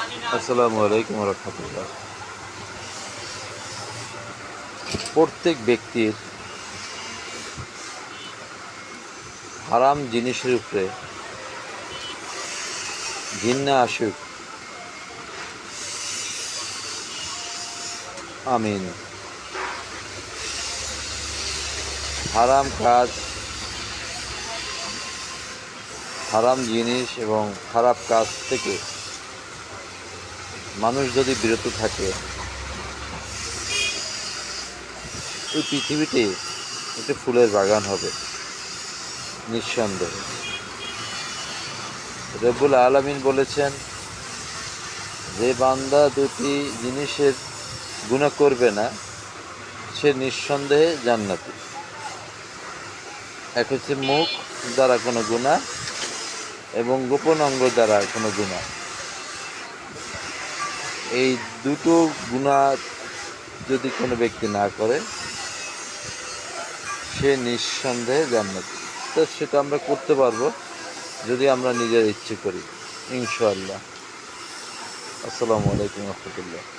আসসালামু আলাইকুম রহমতুল্লাহ। প্রত্যেক ব্যক্তির হারাম জিনিসের উপরে ঘৃণা আসুক। আমিন। হারাম কাজ, হারাম জিনিস এবং খারাপ কাজ থেকে মানুষ যদি বিরত থাকে, এই পৃথিবীতে একটি ফুলের বাগান হবে, নিঃসন্দেহে। রব্বুল আলমিন বলেছেন, যে বান্দা দুটি জিনিসের গুণা করবে না, সে নিঃসন্দেহে জান্নাতি। এক হচ্ছে মুখ দ্বারা কোনো গুণা এবং গোপন অঙ্গ দ্বারা কোনো গুণা। এই দুটো গুণা যদি কোনো ব্যক্তি না করে, সে নিঃসন্দেহে জান্নাত। তো সেটা আমরা করতে পারব যদি আমরা নিজের ইচ্ছে করি ইনশাল্লাহ আসসালামু আলাইকুম রহমতুল্লাহ।